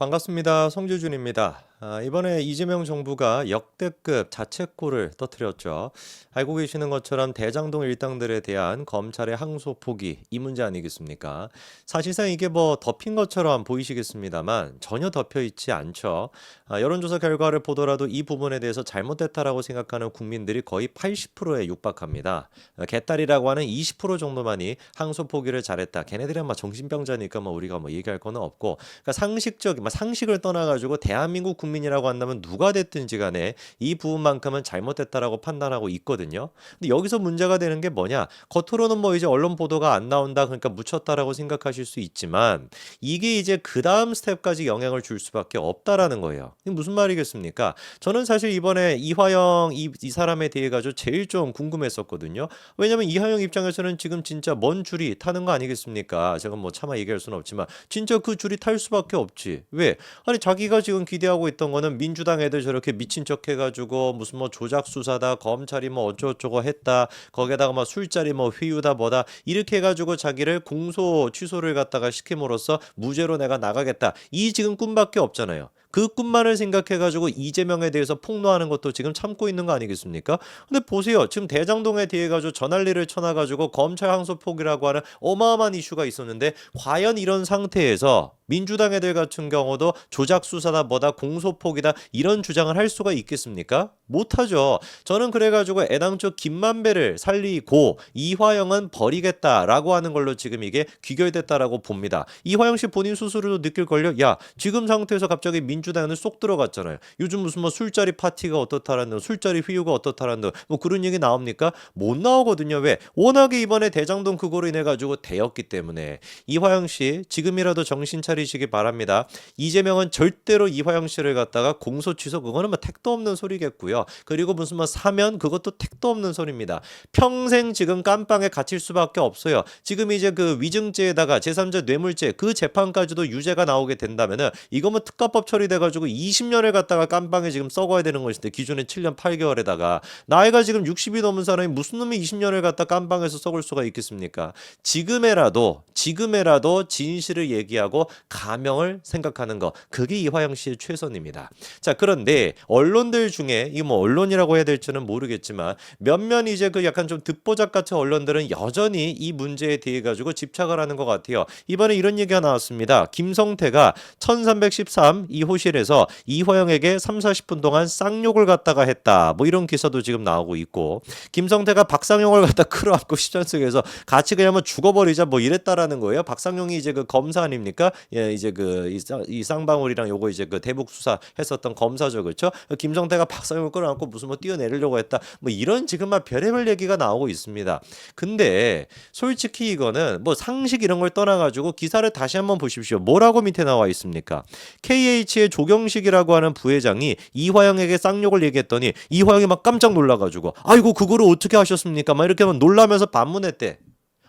반갑습니다. 성주준입니다. 아, 이번에 이재명 정부가 역대급 자책골을 터뜨렸죠. 알고 계시는 것처럼 대장동 일당들에 대한 검찰의 항소 포기 이 문제 아니겠습니까? 사실상 이게 뭐 덮인 것처럼 보이시겠습니다만 전혀 덮여 있지 않죠. 아, 여론조사 결과를 보더라도 이 부분에 대해서 잘못됐다라고 생각하는 국민들이 거의 80%에 육박합니다. 아, 개딸이라고 하는 20% 정도만이 항소 포기를 잘했다. 걔네들은 막 정신병자니까 뭐 우리가 뭐 얘기할 거는 없고 그러니까 상식적, 막 상식을 떠나가지고 대한민국 국민 이라고 한다면 누가 됐든지 간에 이 부분만큼은 잘못됐다라고 판단하고 있거든요. 근데 여기서 문제가 되는 게 뭐냐? 겉으로는 뭐 이제 언론 보도가 안 나온다 그러니까 묻혔다라고 생각하실 수 있지만 이게 이제 그 다음 스텝까지 영향을 줄 수밖에 없다라는 거예요. 무슨 말이겠습니까? 저는 사실 이번에 이화영 이, 이 사람에 대해 가지고 제일 좀 궁금했었거든요. 왜냐면 이화영 입장에서는 지금 진짜 먼 줄이 타는 거 아니겠습니까? 제가 뭐 차마 얘기할 수는 없지만 진짜 그 줄이 탈 수밖에 없지. 왜? 아니 자기가 지금 기대하고 있던 거는 민주당 애들 저렇게 미친 척 해가지고 무슨 뭐 조작 수사다 검찰이 뭐 어쩌고저쩌고 했다 거기에다가 뭐 술자리 뭐 휘유다 뭐다 이렇게 해가지고 자기를 공소 취소를 갖다가 시킴으로써 무죄로 내가 나가겠다 이 지금 꿈밖에 없잖아요. 그 꿈만을 생각해가지고 이재명에 대해서 폭로하는 것도 지금 참고 있는 거 아니겠습니까? 근데 보세요. 지금 대장동에 대해 가지고 전할리를 쳐놔가지고 검찰 항소 포기라고 하는 어마어마한 이슈가 있었는데 과연 이런 상태에서 민주당 애들 같은 경우도 조작 수사다 뭐다 공소 포기다 이런 주장을 할 수가 있겠습니까? 못하죠. 저는 그래가지고 애당초 김만배를 살리고 이화영은 버리겠다라고 하는 걸로 지금 이게 귀결됐다라고 봅니다. 이화영 씨 본인 스스로도 느낄 걸요. 야 지금 상태에서 갑자기 민 주당은 쏙 들어갔잖아요. 요즘 무슨 뭐 술자리 파티가 어떻다라는 술자리 휘유가 어떻다라는 뭐 그런 얘기 나옵니까? 못 나오거든요. 왜? 워낙에 이번에 대장동 그거로 인해 가지고 되었기 때문에 이화영 씨 지금이라도 정신 차리시기 바랍니다. 이재명은 절대로 이화영 씨를 갖다가 공소 취소 그거는 뭐 택도 없는 소리겠고요. 그리고 무슨 뭐 사면 그것도 택도 없는 소리입니다. 평생 지금 깜빵에 갇힐 수밖에 없어요. 지금 이제 그 위증죄에다가 제3자 뇌물죄 그 재판까지도 유죄가 나오게 된다면은 이거 뭐 특가법 처리 돼 가지고 20년을 갖다가 깜빵에 지금 썩어야 되는 것인데 기존에 7년 8개월에다가 나이가 지금 60이 넘은 사람이 무슨 놈이 20년을 갖다 깜빵에서 썩을 수가 있겠습니까? 지금에라도 지금에라도 진실을 얘기하고 가명을 생각하는 거 그게 이화영 씨의 최선입니다. 자 그런데 언론들 중에 이 뭐 언론이라고 해야 될지는 모르겠지만 몇몇 이제 그 약간 좀 듣보잡 같은 언론들은 여전히 이 문제에 대해 가지고 집착을 하는 것 같아요. 이번에 이런 얘기가 나왔습니다. 김성태가 1313 이호 실에서 이화영에게 3, 40분 동안 쌍욕을 갖다가 했다. 뭐 이런 기사도 지금 나오고 있고 김성태가 박상용을 갖다 끌어안고 시전 속에서 같이 그냥 뭐 죽어버리자 뭐 이랬다라는 거예요. 박상용이 이제 그 검사 아닙니까? 예, 이제 그이 이 쌍방울이랑 요거 이제 그 대북 수사 했었던 검사죠, 그렇죠? 김성태가 박상용을 끌어안고 무슨 뭐 뛰어내리려고 했다. 뭐 이런 지금 막 별의별 얘기가 나오고 있습니다. 근데 솔직히 이거는 뭐 상식 이런 걸 떠나 가지고 기사를 다시 한번 보십시오. 뭐라고 밑에 나와 있습니까? KH의 조경식이라고 하는 부회장이 이화영에게 쌍욕을 얘기했더니 이화영이 막 깜짝 놀라가지고 아이고 그거를 어떻게 하셨습니까? 막 이렇게 막 놀라면서 반문했대.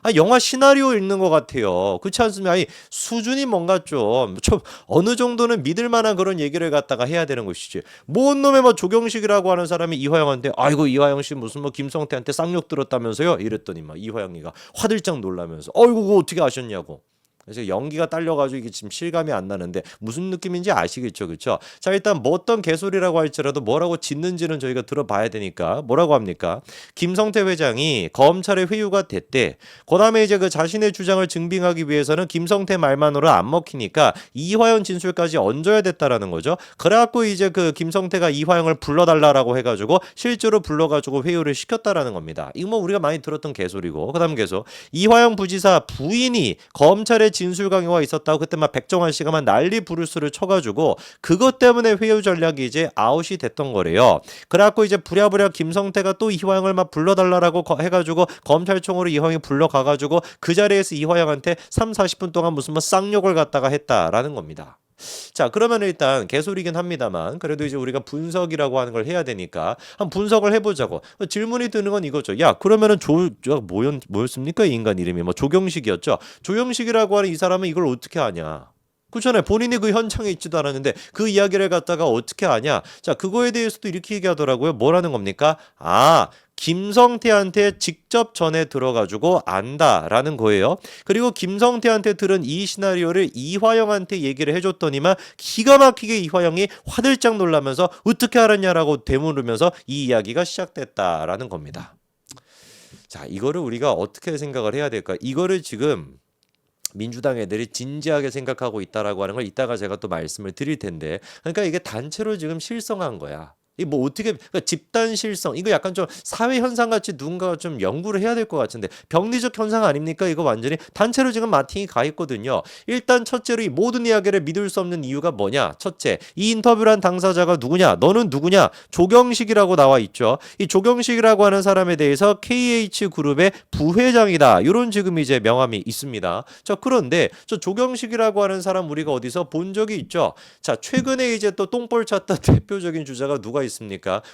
아 영화 시나리오 읽는 것 같아요. 그렇지 않습니까? 아니 수준이 뭔가 좀, 좀 어느 정도는 믿을 만한 그런 얘기를 갖다가 해야 되는 것이지. 뭔 놈의 뭐 조경식이라고 하는 사람이 이화영한테 아이고 이화영 씨 무슨 뭐 김성태한테 쌍욕 들었다면서요? 이랬더니 막 이화영이가 화들짝 놀라면서 어이구 그거 어떻게 아셨냐고. 그래서 연기가 딸려가지고 이게 지금 실감이 안 나는데 무슨 느낌인지 아시겠죠, 그렇죠? 자 일단 뭐 어떤 개소리라고 할지라도 뭐라고 짓는지는 저희가 들어봐야 되니까 뭐라고 합니까? 김성태 회장이 검찰에 회유가 됐대. 그다음에 이제 그 자신의 주장을 증빙하기 위해서는 김성태 말만으로 안 먹히니까 이화영 진술까지 얹어야 됐다라는 거죠. 그래갖고 이제 그 김성태가 이화영을 불러달라라고 해가지고 실제로 불러가지고 회유를 시켰다라는 겁니다. 이거 뭐 우리가 많이 들었던 개소리고 그다음 계속 이화영 부지사 부인이 검찰에 진술 강요가 있었다고 그때 막 백정환 씨가 막 난리 부르스를 쳐가지고 그것 때문에 회유 전략이 이제 아웃이 됐던 거래요. 그래갖고 이제 부랴부랴 김성태가 또 이화영을 막 불러달라라고 거- 해가지고 검찰총으로 이화영이 불러가가지고 그 자리에서 이화영한테 3, 40분 동안 무슨 뭐 쌍욕을 갖다가 했다라는 겁니다. 자, 그러면 일단 개소리긴 합니다만 그래도 이제 우리가 분석이라고 하는 걸 해야 되니까 한 분석을 해보자고 질문이 드는 건 이거죠. 야, 그러면은 조, 저 뭐였, 뭐였습니까? 이 인간 이름이 뭐 조경식이었죠. 조경식이라고 하는 이 사람은 이걸 어떻게 아냐? 그렇잖아요. 본인이 그 현장에 있지도 않았는데 그 이야기를 갖다가 어떻게 아냐? 자, 그거에 대해서도 이렇게 얘기하더라고요. 뭐라는 겁니까? 아, 김성태한테 직접 전해 들어가지고 안다라는 거예요. 그리고 김성태한테 들은 이 시나리오를 이화영한테 얘기를 해줬더니만 기가 막히게 이화영이 화들짝 놀라면서 어떻게 알았냐라고 되물으면서 이 이야기가 시작됐다라는 겁니다. 자, 이거를 우리가 어떻게 생각을 해야 될까? 이거를 지금 민주당 애들이 진지하게 생각하고 있다라고 하는 걸 이따가 제가 또 말씀을 드릴 텐데 그러니까 이게 단체로 지금 실성한 거야. 이 뭐 어떻게 그러니까 집단 실성 이거 약간 좀 사회 현상 같이 누군가가 좀 연구를 해야 될 것 같은데 병리적 현상 아닙니까? 이거 완전히 단체로 지금 마팅이 가 있거든요. 일단 첫째로 이 모든 이야기를 믿을 수 없는 이유가 뭐냐? 첫째, 이 인터뷰를 한 당사자가 누구냐? 너는 누구냐? 조경식이라고 나와 있죠. 이 조경식이라고 하는 사람에 대해서 KH 그룹의 부회장이다. 이런 지금 이제 명함이 있습니다. 자, 그런데 저 조경식이라고 하는 사람 우리가 어디서 본 적이 있죠. 자, 최근에 이제 또 똥볼 찼던 대표적인 주자가 누가 있습니까?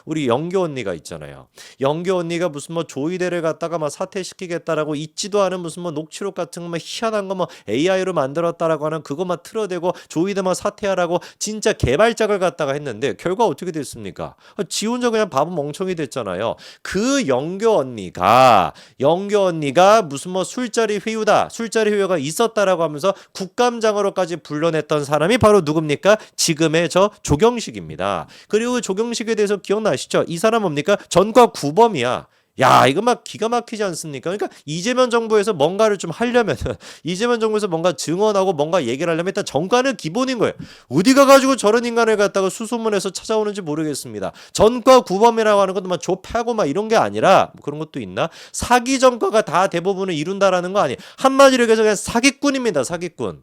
우리 영교 언니가 있잖아요. 영교 언니가 무슨 뭐 조이대를 갖다가 막 사퇴시키겠다라고 있지도 않은 무슨 뭐 녹취록 같은 거막 희한한 거 뭐 AI로 만들었다라고 하는 그것만 틀어대고 조이대만 사퇴하라고 진짜 개발작을 갖다가 했는데 결과 어떻게 됐습니까? 아, 지 혼자 그냥 바보 멍청이 됐잖아요. 그 영교 언니가 영교 언니가 무슨 뭐 술자리 회유다 술자리 회유가 있었다라고 하면서 국감장으로까지 불러냈던 사람이 바로 누굽니까? 지금의 저 조경식입니다. 그리고 조경식 에 대해서 기억나시죠? 이 사람 뭡니까? 전과 구범이야. 야, 이거 막 기가 막히지 않습니까? 그러니까 이재명 정부에서 뭔가를 좀 하려면은 이재명 정부에서 뭔가 증언하고 뭔가 얘기를 하려면 일단 정가는 기본인 거예요. 어디 가 가지고 저런 인간을 갖다가 수소문해서 찾아오는지 모르겠습니다. 전과 구범이라고 하는 것도 막 조패하고 막 이런 게 아니라 뭐 그런 것도 있나? 사기 전과가 다 대부분을 이룬다라는 거 아니에요. 한마디로 얘기해서 그냥 사기꾼입니다. 사기꾼.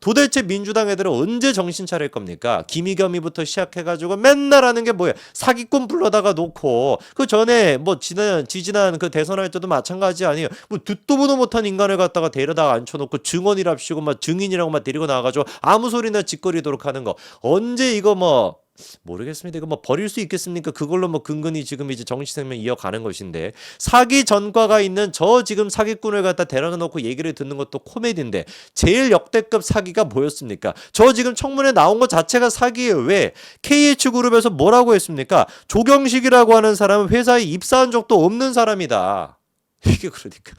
도대체 민주당 애들은 언제 정신 차릴 겁니까? 김희겸이부터 시작해가지고 맨날 하는 게 뭐예요? 사기꾼 불러다가 놓고 그 전에 뭐 지난 지지난 그 대선할 때도 마찬가지 아니에요? 뭐 듣도 보도 못한 인간을 갖다가 데려다가 앉혀놓고 증언이랍시고 막 증인이라고 막 데리고 나와가지고 아무 소리나 짓거리도록 하는 거 언제 이거 뭐 모르겠습니다. 이거 뭐 버릴 수 있겠습니까? 그걸로 뭐 근근히 지금 이제 정치 생명 이어가는 것인데 사기 전과가 있는 저 지금 사기꾼을 갖다 데려다 놓고 얘기를 듣는 것도 코미디인데 제일 역대급 사기가 뭐였습니까? 저 지금 청문회 나온 것 자체가 사기예요. 왜? KH그룹에서 뭐라고 했습니까? 조경식이라고 하는 사람은 회사에 입사한 적도 없는 사람이다. 이게 그러니까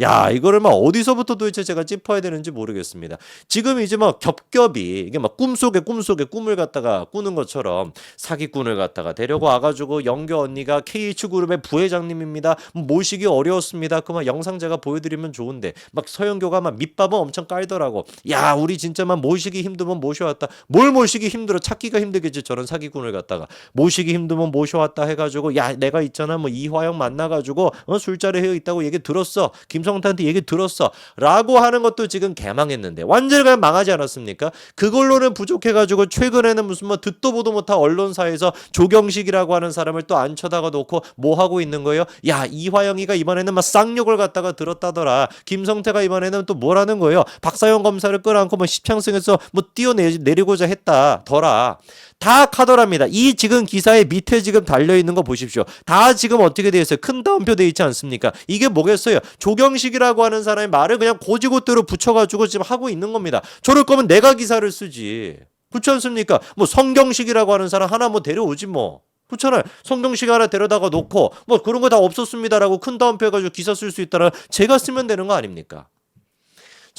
야, 이거를 막 어디서부터 도대체 제가 짚어야 되는지 모르겠습니다. 지금 이제 막 겹겹이 이게 막 꿈속에 꿈속에 꿈을 갖다가 꾸는 것처럼 사기꾼을 갖다가 데려고 와가지고 영교 언니가 KH그룹의 부회장님입니다. 모시기 어려웠습니다. 그막 영상 제가 보여드리면 좋은데 막 서영교가 막 밑밥은 엄청 깔더라고. 야, 우리 진짜 막 모시기 힘들면 모셔왔다. 뭘 모시기 힘들어? 찾기가 힘들겠지. 저런 사기꾼을 갖다가 모시기 힘들면 모셔왔다 해가지고 야, 내가 있잖아. 뭐 이화영 만나가지고 어, 술자리 해 있다고 얘기 들었어. 김성 태한테 얘기 들었어. 라고 하는 것도 지금 개망했는데 완전히 망하지 않았습니까? 그걸로는 부족해가지고 최근에는 무슨 뭐 듣도 보도 못한 언론사에서 조경식이라고 하는 사람을 또 앉혀다가 놓고 뭐 하고 있는 거예요? 야 이화영이가 이번에는 막 쌍욕을 갖다가 들었다더라. 김성태가 이번에는 또 뭐라는 거예요? 박사형 검사를 끌어안고 뭐 십창승에서 뭐 뛰어내리고자 했다. 더라. 다 카더랍니다. 이 지금 기사의 밑에 지금 달려 있는 거 보십시오. 다 지금 어떻게 되어 있어요? 큰 따옴표 돼 있지 않습니까? 이게 뭐겠어요? 조경식이라고 하는 사람의 말을 그냥 고지고대로 붙여가지고 지금 하고 있는 겁니다. 저럴 거면 내가 기사를 쓰지. 그렇지 않습니까? 뭐 성경식이라고 하는 사람 하나 뭐 데려오지 뭐. 그렇잖아요. 성경식 하나 데려다가 놓고 뭐 그런 거 다 없었습니다라고 큰 따옴표 해가지고 기사 쓸 수 있다라 제가 쓰면 되는 거 아닙니까?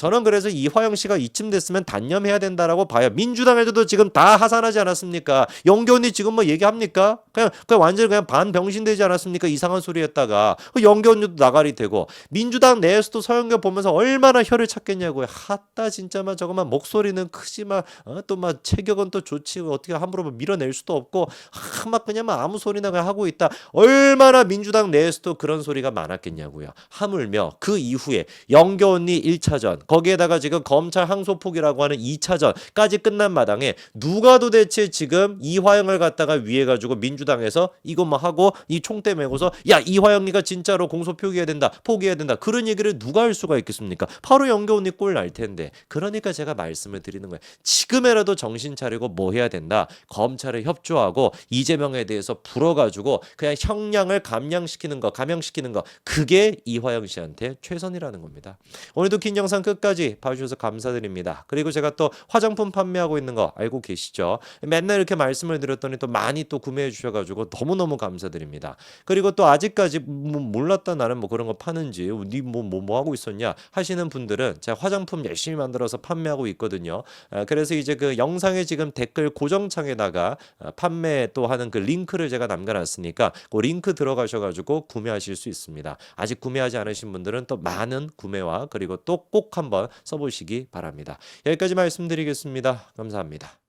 저는 그래서 이화영 씨가 이쯤 됐으면 단념해야 된다라고 봐요. 민주당에서도 지금 다 하산하지 않았습니까? 영견이 지금 뭐 얘기합니까? 그냥 그냥 완전 히 그냥 반병신 되지 않았습니까? 이상한 소리 했다가 그 영견이도 나가리 되고 민주당 내에서도 서영교 보면서 얼마나 혀를 찾겠냐고요. 하따 진짜만 저거만 목소리는 크지만 어, 또막 체격은 또 좋지 어떻게 함부로 뭐 밀어낼 수도 없고 아, 막 그냥 막 아무 소리나 그냥 하고 있다. 얼마나 민주당 내에서도 그런 소리가 많았겠냐고요. 하물며 그 이후에 영교 언니 1차전 거기에다가 지금 검찰 항소폭이라고 하는 2차전까지 끝난 마당에 누가 도대체 지금 이화영을 갖다가 위해 가지고 민주당에서 이것만 하고 이 총대 메고서 야 이화영이가 진짜로 공소 표기해야 된다 포기해야 된다 그런 얘기를 누가 할 수가 있겠습니까? 바로 언니 꼴날 텐데. 그러니까 제가 말씀을 드리는 거예요. 지금이라도 정신 차리고 뭐 해야 된다? 검찰에 협조하고 이재명에 대해서 불어가지고 그냥 형량을 감량시키는 거 감형시키는 거. 그게 이화영 씨한테 최선이라는 겁니다. 오늘도 긴 영상 끝 끝까지 봐주셔서 감사드립니다. 그리고 제가 또 화장품 판매하고 있는 거 알고 계시죠? 맨날 이렇게 말씀을 드렸더니 또 많이 또 구매해 주셔가지고 너무너무 감사드립니다. 그리고 또 아직까지 뭐 몰랐다 나는 뭐 그런 거 파는지 니뭐뭐 뭐, 뭐 하고 있었냐 하시는 분들은 제가 화장품 열심히 만들어서 판매하고 있거든요. 아, 그래서 이제 그 영상에 지금 댓글 고정창에다가 아, 판매 또 하는 그 링크를 제가 남겨놨으니까 그 링크 들어가셔가지고 구매하실 수 있습니다. 아직 구매하지 않으신 분들은 또 많은 구매와 그리고 또 꼭 한번 써보시기 바랍니다. 여기까지 말씀드리겠습니다. 감사합니다.